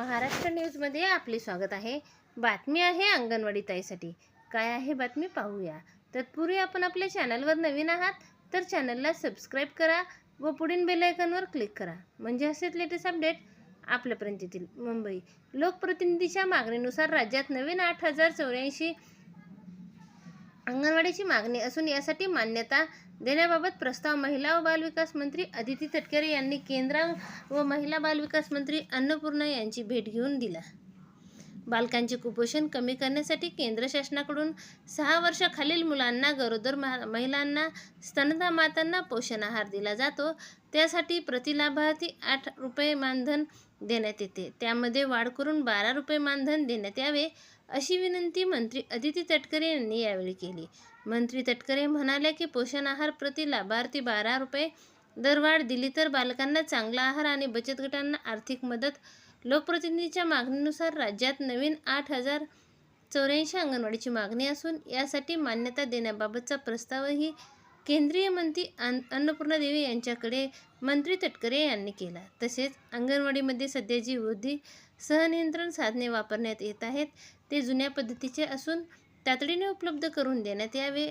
महाराष्ट्र न्यूजमध्ये आपले स्वागत आहे. बातमी आहे अंगणवाडी ताईसाठी. काय आहे बातमी पाहूया. तत्पूर्वी आपण आपल्या चॅनलवर नवीन आहात तर चॅनलला सबस्क्राईब करा व पुढील बेलायकनवर क्लिक करा. म्हणजे असेच लेटेस्ट अपडेट आपल्यापर्यंत येतील मुंबई लोकप्रतिनिधीच्या मागणीनुसार राज्यात नवीन आठ हजार चौऱ्याऐंशी अंगणवाडीची मागणी असून यासाठी मान्यता देण्याबाबत प्रस्ताव महिला व बालविकास मंत्री अदिती तटकरे यांनी केंद्र व महिला बालविकास मंत्री अन्नपूर्णा यांची भेट घेऊन दिला. बालकांचे कुपोषण कमी करण्यासाठी केंद्र शासनाकडून सहा वर्षाखालील मुलांना गरोदर महिलांना स्तनदा मातांना पोषण आहार दिला जातो. त्यासाठी प्रति लाभार्थी आठ रुपये मानधन देण्यात येते. त्यामध्ये वाढ करून बारा रुपये मानधन देण्यात यावे अशी विनंती मंत्री अदिती तटकरे यांनी यावेळी केली. मंत्री तटकरे म्हणाले की पोषण आहार प्रति लाभार्थी बारा रुपये दरवाढ दिली तर बालकांना चांगला आहार आणि बचत गटांना आर्थिक मदत लोकप्रतिनिधीच्या मागणीनुसार राज्यात नवीन आठ हजार चौऱ्याऐंशी अंगणवाडीची मागणी असून यासाठी मान्यता देण्याबाबतचा प्रस्तावही केंद्रीय मंत्री अन अन्नपूर्णा देवी यांच्याकडे मंत्री तटकरे यांनी केला. तसेच अंगणवाडीमध्ये सध्या जी वृद्धी सहनियंत्रण साधने वापरण्यात येत आहेत. ते जुन्या पद्धतीचे असून तातडीने उपलब्ध करून देण्यात यावे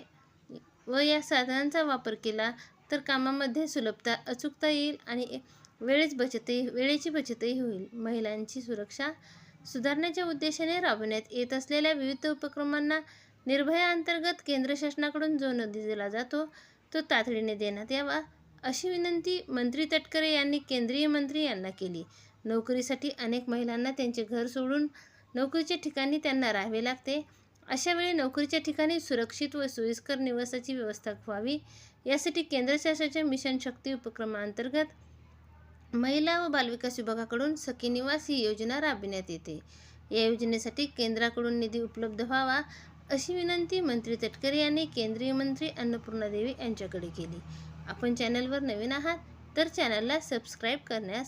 व या साधनांचा वापर केला तर कामामध्ये सुलभता अचूकता येईल आणि वेळेच बचतही वेळेची बचतही होईल. महिलांची सुरक्षा सुधारण्याच्या उद्देशाने राबवण्यात येत असलेल्या विविध उपक्रमांना निर्भया अंतर्गत केंद्र शासनाकडून जो निधी दिला जातो तो तातडीने देण्यात यावा अशी विनंती मंत्री तटकरे यांनी केंद्रीय मंत्री यांना केली. नोकरीसाठी अनेक महिलांना त्यांचे घर सोडून नोकरीच्या ठिकाणी त्यांना राहावे लागते. अशा वेळी नोकरीच्या ठिकाणी सुरक्षित व सोयीस्कर निवासाची व्यवस्था व्हावी यासाठी केंद्र शासनाच्या मिशन शक्ती उपक्रमाअंतर्गत महिला व बालविकास विभागाकडून सखी निवास ही योजना राबविण्यात येते. या योजनेसाठी केंद्राकडून निधी उपलब्ध व्हावा अशी विनंती मंत्री तटकरे यांनी केंद्रीय मंत्री अन्नपूर्णा देवी यांच्याकडे केली. आपण चॅनलवर नवीन आहात तर चॅनलला सबस्क्राईब करण्यास